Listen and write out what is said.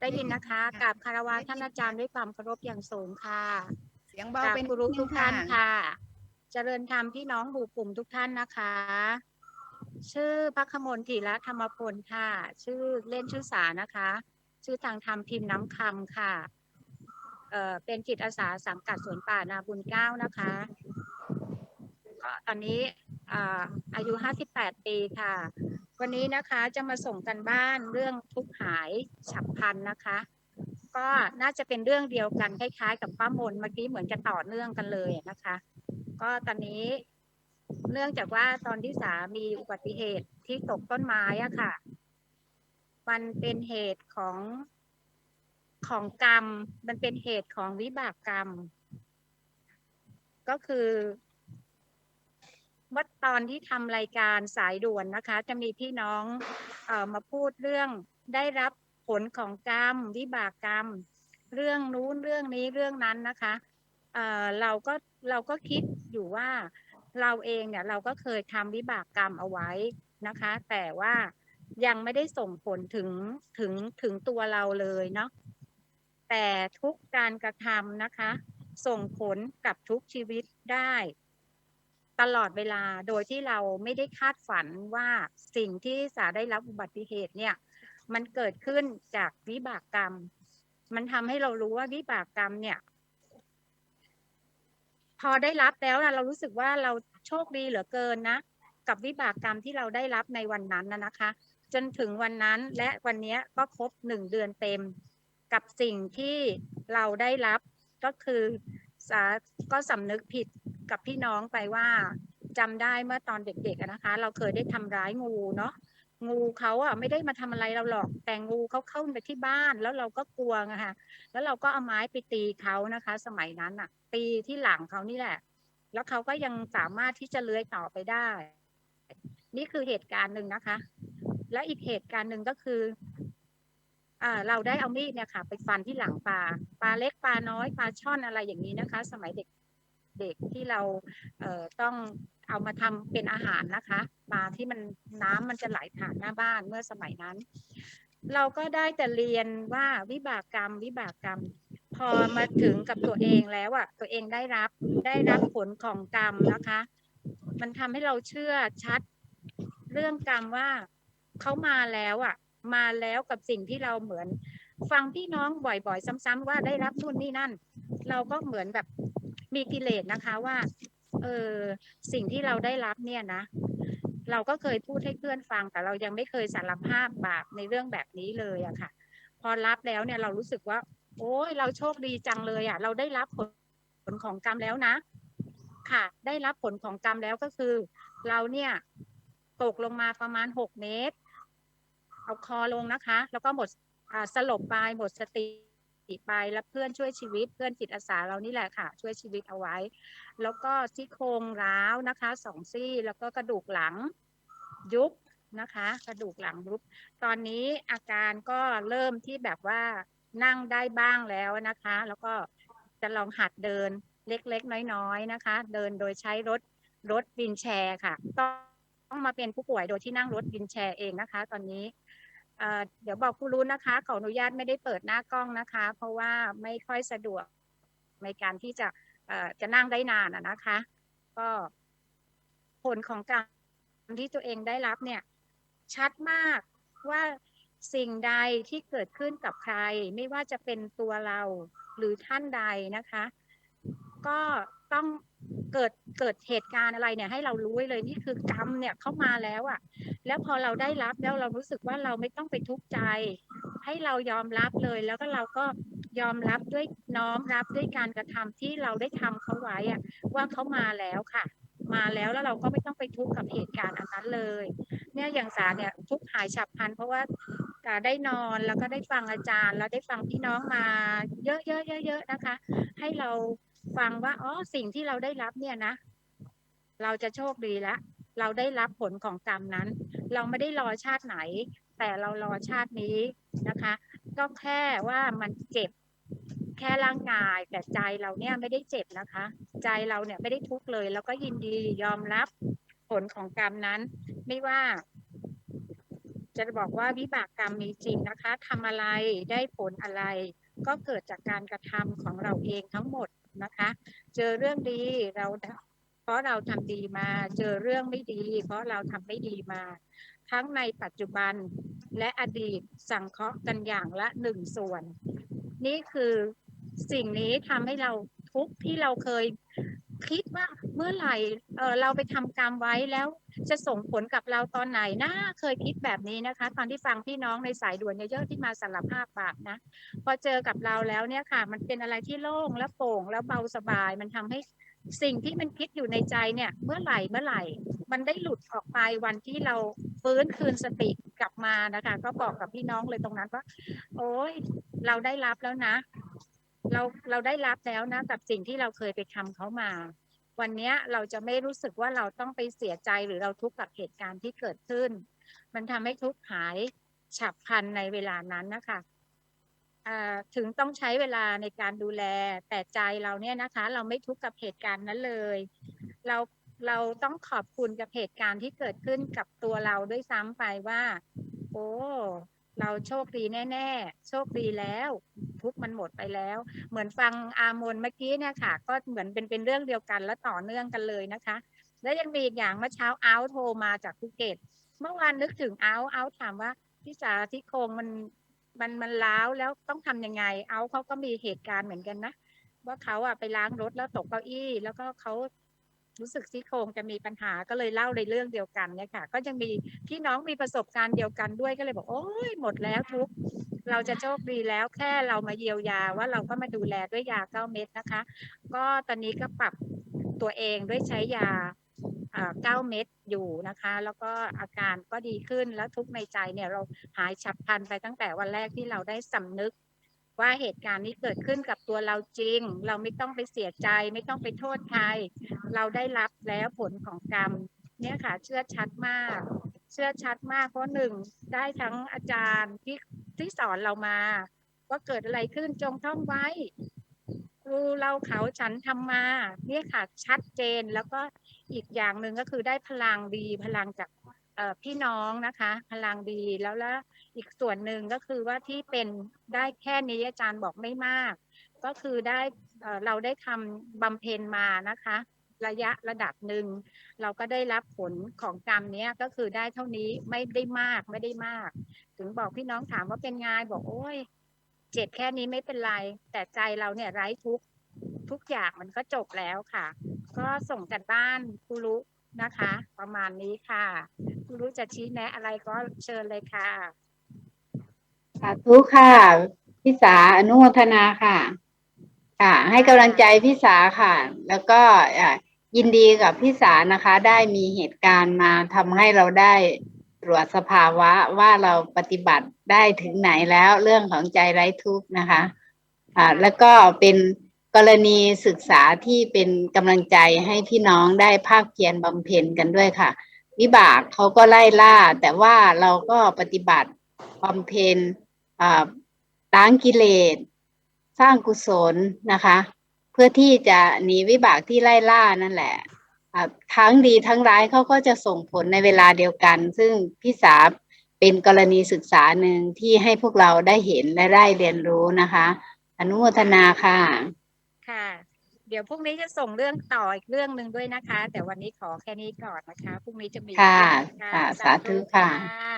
ได้ยินนะคะกราบคารวะท่านอาจารย์ด้วยความเคารพอย่างสูงค่ะเสียงเบากราบเป็นครูรู้ทุกท่านค่ะค่ะ เจริญธรรมพี่น้องบูกลุ่มทุกท่านนะคะ ชื่อพักขมลธีระธรรมพลค่ะ ชื่อเล่นชื่อสานะคะ ชื่อทางธรรมพิมพ์น้ำคำค่ะเอ่อเป็นจิตอาสาสังกัดสวนป่านาบุญเกล้านะคะก็ตอนนี้อ่าอายุ 58 ปีค่ะ วันนี้นะคะจะมาส่งกันบ้านเรื่องทุกข์หายฉับพลันนะคะ ก็น่าจะเป็นเรื่องเดียวกันคล้ายๆ กับป้ามนเมื่อกี้เหมือนจะต่อเนื่องกันเลยนะคะ ก็ตอนนี้ เนื่องจากว่าตอนที่สามีอุบัติเหตุที่ตกต้นไม้อะค่ะ มันเป็นเหตุของของกรรม มันเป็นเหตุของวิบากกรรม ก็คือ เมื่อตอนที่ทำรายการสายด่วนนะคะ จะมีพี่น้องเอ่อมาพูดเรื่องได้รับผลของกรรม วิบากกรรม เรื่องนู้นเรื่องนี้เรื่องนั้นนะคะเอ่อเราก็เราก็คิดอยู่ว่าเราเองเนี่ยเราก็เคยทำวิบากกรรมเอาไว้นะคะ แต่ว่ายังไม่ได้ส่งผลถึงถึงถึงตัวเราเลยเนาะแต่ทุกการกระทำนะคะ ส่งผลกับทุกชีวิตได้ ตลอดเวลาโดยที่เราไม่ได้คาดฝันว่าสิ่งที่สาได้รับอุบัติเหตุเนี่ย มันเกิดขึ้นจากวิบากกรรม มันทำให้เรารู้ว่าวิบากกรรมเนี่ย พอได้รับแล้วนะเรารู้สึกว่าเราโชคดีเหลือเกินนะ กับวิบากกรรมที่เราได้รับในวันนั้นนะนะคะ จนถึงวันนั้นและวันนี้ก็ครบหนึ่งเดือนเต็ม กับสิ่งที่เราได้รับก็คือสาก็สำนึกผิด กับพี่น้องไปว่าจำได้เมื่อตอนเด็กๆนะคะ เราเคยได้ทำร้ายงูเนาะงูเขาอะไม่ได้มาทำอะไรเราหรอกแต่งูเขาเข้าไปที่บ้านแล้วเราก็กลัวไงคะแล้วเราก็เอาไม้ไปตีเขานะคะ สมัยนั้นอะ ตีที่หลังเขานี่แหละ แล้วเขาก็ยังสามารถที่จะเลื้อยต่อไปได้ นี่คือเหตุการณ์หนึ่งนะคะ และอีกเหตุการณ์หนึ่งก็คืออ่าเราได้เอามีดเนี่ยค่ะ ไปฟันที่หลังปลาปลาเล็กปลาน้อยปลาช่อนอะไรอย่างนี้นะคะ สมัยเด็ก ด็กที่เราเต้องเอามาทำเป็นอาหารนะคะปลาที่มันน้ำมันจะไหลผ่านหน้าบ้านเมื่อสมัยนั้น เราก็ได้แต่เรียนว่าวิบากกรรม วิบากกรรม พอมาถึงกับตัวเองแล้วอะตัวเองได้รับได้รับผลของกรรมนะคะ มันทำให้เราเชื่อชัดเรื่องกรรมว่าเขามาแล้วอะมาแล้วกับสิ่งที่เราเหมือนฟังพี่น้องบ่อยๆ ซ้ำๆว่าได้รับนู่นนี่นั่น เราก็เหมือนแบบ มีกิเลสนะคะว่าเออสิ่งที่เราได้รับเนี่ยนะ เราก็เคยพูดให้เพื่อนฟัง แต่เรายังไม่เคยสารภาพบาปในเรื่องแบบนี้เลยอะค่ะ พอรับแล้วเนี่ยเรารู้สึกว่า โอ้ยเราโชคดีจังเลยอะเราได้รับผลผลของกรรมแล้วนะ ค่ะ ได้รับผลของกรรมแล้วก็คือ เราเนี่ยตกลงมาประมาณหกเมตร เอาคอลงนะคะ แล้วก็หมดสลบไปหมดสติ ติไปแล้วเพื่อนช่วยชีวิต เพื่อนจิตอาสาเรานี่แหละค่ะ ช่วยชีวิตเอาไว้ แล้วก็ซี่โครงร้าวนะคะสองซี่แล้วก็กระดูกหลังยุบนะคะ กระดูกหลังยุบตอนนี้อาการก็เริ่มที่แบบว่านั่งได้บ้างแล้วนะคะ แล้วก็จะลองหัดเดินเล็กๆ น้อยๆนะคะ เดินโดยใช้รถรถวินแชร์ค่ะต้องต้องมาเป็นผู้ป่วยโดยที่นั่งรถวินแชร์เองนะคะ ตอนนี้ เดี๋ยวบอกผู้รู้นะคะ ขออนุญาตไม่ได้เปิดหน้ากล้องนะคะ เพราะว่าไม่ค่อยสะดวกในการที่จะจะนั่งได้นานนะคะ ก็ผลของการที่ตัวเองได้รับเนี่ย ชัดมากว่าสิ่งใดที่เกิดขึ้นกับใคร ไม่ว่าจะเป็นตัวเราหรือท่านใดนะคะ ก็ต้องเกิดเกิดเหตุการณ์อะไรเนี่ยให้เรารู้เลยนี่คือกรรมเนี่ยเข้ามาแล้วอะ่ะ แล้วพอเราได้รับแล้วเรารู้สึกว่าเราไม่ต้องไปทุกข์ใจ ให้เรายอมรับเลย แล้วก็เราก็ยอมรับด้วยน้อมรับด้วยการกระทำที่เราได้ทำเขาไว้อะว่าเขามาแล้วค่ะ มาแล้วแล้วเราก็ไม่ต้องไปทุกข์กับเหตุการณ์อันนั้นเลย เนี่ยอย่างสาเนี่ยทุกข์หายฉับพลันเพราะว่าสาได้นอนแล้วก็ได้ฟังอาจารย์ แล้วได้ฟังพี่น้องมา เยอะๆเยอะๆนะคะ ให้เราฟังว่าอ๋อสิ่งที่เราได้รับเนี่ยนะ เราจะโชคดีแล้ว เราได้รับผลของกรรมนั้น เราไม่ได้รอชาติไหน แต่เรารอชาตินี้นะคะ ก็แค่ว่ามันเจ็บแค่ร่างกายแต่ใจเราเนี่ยไม่ได้เจ็บนะคะ ใจเราเนี่ยไม่ได้ทุกข์เลยแล้วก็ยินดียอมรับผลของกรรมนั้น ไม่ว่า จะบอกว่าวิบากกรรมมีจริงนะคะทำอะไรได้ผลอะไร ก็เกิดจากการกระทำของเราเองทั้งหมดนะคะ เจอเรื่องดีเรา เพราะเราทำดีมาเจอเรื่องไม่ดี เพราะเราทำไม่ดีมา ทั้งในปัจจุบันและอดีตสังเคราะห์กันอย่างละหนึ่งส่วน นี่คือสิ่งนี้ทำให้เราทุกที่เราเคยคิดว่าเมื่อไหร่เออเราไปทำกรรมไว้แล้วจะส่งผลกับเราตอนไหนนะเคยคิดแบบนี้นะคะ ตอนที่ฟังพี่น้องในสายด่วนเยอะๆที่มาสารภาพบาปนะ พอเจอกับเราแล้วเนี่ยค่ะ มันเป็นอะไรที่โล่งและโปร่งแล้วเบาสบายมันทำให้ สิ่งที่มันคิดอยู่ในใจเนี่ย เมื่อไหร่เมื่อไหร่ มันได้หลุดออกไปวันที่เราฟื้นคืนสติกลับมานะคะ ก็บอกกับพี่น้องเลยตรงนั้นว่า โอ้ยเราได้รับแล้วนะ เราเราได้รับแล้วนะกับสิ่งที่เราเคยไปทำเขามา วันนี้เราจะไม่รู้สึกว่าเราต้องไปเสียใจหรือเราทุกข์กับเหตุการณ์ที่เกิดขึ้น มันทำให้ทุกข์หายฉับพลันในเวลานั้นนะคะ ถึงต้องใช้เวลาในการดูแล แต่ใจเราเนี่ยนะคะ เราไม่ทุกข์กับเหตุการณ์นั้นเลย เราเราต้องขอบคุณกับเหตุการณ์ที่เกิดขึ้นกับตัวเราด้วยซ้ำไปว่า โอ้เราโชคดีแน่ ๆ โชคดีแล้ว ทุกมันหมดไปแล้ว เหมือนฟังอามนเมื่อกี้เนี่ยค่ะ ก็เหมือนเป็นเป็นเรื่องเดียวกันและต่อเนื่องกันเลยนะคะ แล้วยังมีอีกอย่างเมื่อเช้าเอาโทรมาจากภูเก็ต เมื่อวานนึกถึงเอาเอาถามว่าพี่สาที่โคงมัน มันมันล้าวแล้วต้องทำยังไง เอาเขาก็มีเหตุการณ์เหมือนกันนะว่าเขาอะไปล้างรถแล้วตกเก้าอี้ แล้วก็เขารู้สึกซี่โครงจะมีปัญหาก็เลยเล่าในเรื่องเดียวกันเนี่ยค่ะ ก็ยังมีพี่น้องมีประสบการณ์เดียวกันด้วยก็เลยบอกโอ้ยหมดแล้วทุกเราจะโชคดีแล้วแค่เรามาเยียวยาว่าเราก็มาดูแลด้วยยาเก้าเม็ดนะคะ ก็ตอนนี้ก็ปรับตัวเองด้วยใช้ยาเก้าเม็ด อยู่นะคะ แล้วก็อาการก็ดีขึ้นแล้วทุกในใจเนี่ยเราหายฉับพลันไปตั้งแต่วันแรกที่เราได้สำนึก ว่าเหตุการณ์นี้เกิดขึ้นกับตัวเราจริง เราไม่ต้องไปเสียใจ ไม่ต้องไปโทษใครเราได้รับแล้วผลของกรรม เนี่ยค่ะ เชื่อชัดมากเชื่อชัดมากเพราะหนึ่งได้ทั้งอาจารย์ที่ที่สอนเรามา ว่าเกิดอะไรขึ้นจงท่องไว้ รูเราเขาฉันทำมาเนี่ยค่ะชัดเจนแล้วก็อีกอย่างหนึ่งก็คือได้พลังดีพลังจากพี่น้องนะคะ พลังดีแล้วแล้วอีกส่วนหนึ่งก็คือว่าที่เป็นได้แค่นี้อาจารย์บอกไม่มาก ก็คือได้เราได้ทำบำเพ็ญมานะคะ ระยะระดับหนึ่งเราก็ได้รับผลของกรรมนี้ก็คือได้เท่านี้ไม่ได้มากไม่ได้มาก ถึงบอกพี่น้องถามว่าเป็นไงบอกโอ้ย เจ็บแค่นี้ไม่เป็นไร แต่ใจเราเนี่ยไร้ทุกทุกอย่างมันก็จบแล้วค่ะ ก็ส่งกันบ้านครูรุนะคะ ประมาณนี้ค่ะครูรุจะชี้แนะอะไรก็เชิญเลยค่ะสาธุค่ะพี่สาอนุโมทนาค่ะ ค่ะ ให้กำลังใจพี่สาค่ะ แล้วก็ยินดีกับพี่สานะคะ ได้มีเหตุการณ์มาทำให้เราได้ตรวจสภาวะว่าเราปฏิบัติ ได้ถึงไหนแล้วเรื่องของใจไร้ทุกข์นะคะอ่าแล้วก็เป็นกรณีศึกษาที่เป็นกำลังใจให้พี่น้องได้ภาคเพียรบำเพ็ญกันด้วยค่ะ วิบากเขาก็ไล่ล่า แต่ว่าเราก็ปฏิบัติบำเพ็ญอ่าล้างกิเลส สร้างกุศลนะคะ เพื่อที่จะหนีวิบากที่ไล่ล่านั่นแหละอ่าทั้งดีทั้งร้ายเขาก็จะส่งผลในเวลาเดียวกัน ซึ่งพี่สา เป็นกรณีศึกษาหนึ่งที่ให้พวกเราได้เห็นและได้เรียนรู้นะคะ อนุโมทนาค่ะค่ะ เดี๋ยวพรุ่งนี้จะส่งเรื่องต่ออีกเรื่องหนึ่งด้วยนะคะ แต่วันนี้ขอแค่นี้ก่อนนะคะพรุ่งนี้จะมีค่ะเรื่องค่ะ สาธุค่ะค่ะ